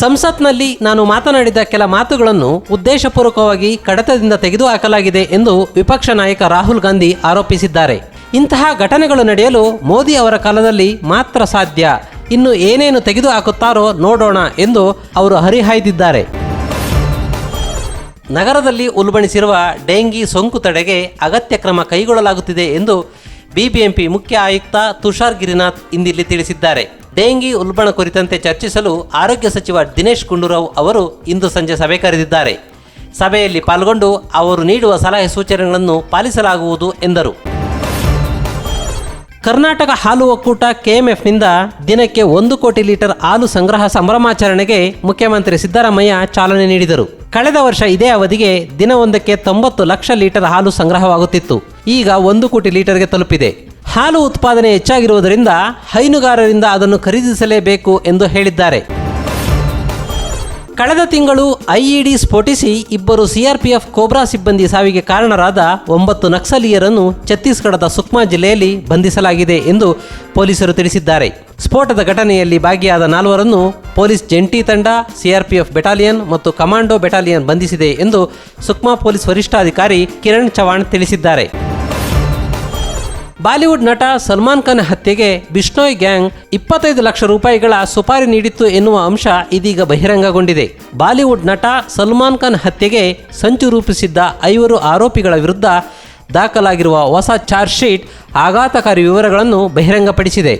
ಸಂಸತ್ನಲ್ಲಿ ನಾನು ಮಾತನಾಡಿದ ಕೆಲ ಮಾತುಗಳನ್ನು ಉದ್ದೇಶಪೂರ್ವಕವಾಗಿ ಕಡತದಿಂದ ತೆಗೆದುಹಾಕಲಾಗಿದೆ ಎಂದು ವಿಪಕ್ಷ ನಾಯಕ ರಾಹುಲ್ ಗಾಂಧಿ ಆರೋಪಿಸಿದ್ದಾರೆ. ಇಂತಹ ಘಟನೆಗಳು ನಡೆಯಲು ಮೋದಿ ಅವರ ಕಾಲದಲ್ಲಿ ಮಾತ್ರ ಸಾಧ್ಯ. ಇನ್ನು ಏನೇನು ತೆಗೆದುಹಾಕುತ್ತಾರೋ ನೋಡೋಣ ಎಂದು ಅವರು ಹರಿಹಾಯ್ದಿದ್ದಾರೆ. ನಗರದಲ್ಲಿ ಉಲ್ಬಣಿಸಿರುವ ಡೆಂಗಿ ಸೋಂಕು ತಡೆಗೆ ಅಗತ್ಯ ಕ್ರಮ ಕೈಗೊಳ್ಳಲಾಗುತ್ತಿದೆ ಎಂದು ಬಿಬಿಎಂಪಿ ಮುಖ್ಯ ಆಯುಕ್ತ ತುಷಾರ್ ಗಿರಿನಾಥ್ ಇಂದಿಲ್ಲಿ ತಿಳಿಸಿದ್ದಾರೆ. ಡೆಂಗಿ ಉಲ್ಬಣ ಕುರಿತಂತೆ ಚರ್ಚಿಸಲು ಆರೋಗ್ಯ ಸಚಿವ ದಿನೇಶ್ ಗುಂಡೂರಾವ್ ಅವರು ಇಂದು ಸಂಜೆ ಸಭೆ ಕರೆದಿದ್ದಾರೆ. ಸಭೆಯಲ್ಲಿ ಪಾಲ್ಗೊಂಡು ಅವರು ನೀಡುವ ಸಲಹೆ ಸೂಚನೆಗಳನ್ನು ಪಾಲಿಸಲಾಗುವುದು ಎಂದರು. ಕರ್ನಾಟಕ ಹಾಲು ಒಕ್ಕೂಟ ಕೆಎಂಎಫ್ನಿಂದ ದಿನಕ್ಕೆ ಒಂದು ಕೋಟಿ ಲೀಟರ್ ಹಾಲು ಸಂಗ್ರಹ ಸಂಭ್ರಮಾಚರಣೆಗೆ ಮುಖ್ಯಮಂತ್ರಿ ಸಿದ್ದರಾಮಯ್ಯ ಚಾಲನೆ ನೀಡಿದರು. ಕಳೆದ ವರ್ಷ ಇದೇ ಅವಧಿಗೆ ದಿನವೊಂದಕ್ಕೆ ತೊಂಬತ್ತು ಲಕ್ಷ ಲೀಟರ್ ಹಾಲು ಸಂಗ್ರಹವಾಗುತ್ತಿತ್ತು. ಈಗ ಒಂದು ಕೋಟಿ ಲೀಟರ್ಗೆ ತಲುಪಿದೆ. ಹಾಲು ಉತ್ಪಾದನೆ ಹೆಚ್ಚಾಗಿರುವುದರಿಂದ ಹೈನುಗಾರರಿಂದ ಅದನ್ನು ಖರೀದಿಸಲೇಬೇಕು ಎಂದು ಹೇಳಿದ್ದಾರೆ. ಕಳೆದ ತಿಂಗಳು ಐಇಡಿ ಸ್ಫೋಟಿಸಿ ಇಬ್ಬರು ಸಿಆರ್ಪಿಎಫ್ ಕೋಬ್ರಾ ಸಿಬ್ಬಂದಿ ಸಾವಿಗೆ ಕಾರಣರಾದ ಒಂಬತ್ತು ನಕ್ಸಲೀಯರನ್ನು ಛತ್ತೀಸ್ಗಢದ ಸುಕ್ಮಾ ಜಿಲ್ಲೆಯಲ್ಲಿ ಬಂಧಿಸಲಾಗಿದೆ ಎಂದು ಪೊಲೀಸರು ತಿಳಿಸಿದ್ದಾರೆ. ಸ್ಫೋಟದ ಘಟನೆಯಲ್ಲಿ ಭಾಗಿಯಾದ ನಾಲ್ವರನ್ನು ಪೊಲೀಸ್ ಜಂಟಿ ತಂಡ, ಸಿಆರ್ಪಿಎಫ್ ಬೆಟಾಲಿಯನ್ ಮತ್ತು ಕಮಾಂಡೋ ಬೆಟಾಲಿಯನ್ ಬಂಧಿಸಿದೆ ಎಂದು ಸುಕ್ಮಾ ಪೊಲೀಸ್ ವರಿಷ್ಠಾಧಿಕಾರಿ ಕಿರಣ್ ಚವಾಣ್ ತಿಳಿಸಿದ್ದಾರೆ. ಬಾಲಿವುಡ್ ನಟ ಸಲ್ಮಾನ್ ಖಾನ್ ಹತ್ಯೆಗೆ ಬಿಷ್ಣೋಯ್ ಗ್ಯಾಂಗ್ ಇಪ್ಪತ್ತೈದು ಲಕ್ಷ ರೂಪಾಯಿಗಳ ಸುಪಾರಿ ನೀಡಿತ್ತು ಎನ್ನುವ ಅಂಶ ಇದೀಗ ಬಹಿರಂಗಗೊಂಡಿದೆ. ಬಾಲಿವುಡ್ ನಟ ಸಲ್ಮಾನ್ ಖಾನ್ ಹತ್ಯೆಗೆ ಸಂಚು ರೂಪಿಸಿದ್ದ ಐವರು ಆರೋಪಿಗಳ ವಿರುದ್ಧ ದಾಖಲಾಗಿರುವ ಹೊಸ ಚಾರ್ಜ್ಶೀಟ್ ಆಘಾತಕಾರಿ ವಿವರಗಳನ್ನು ಬಹಿರಂಗಪಡಿಸಿದೆ.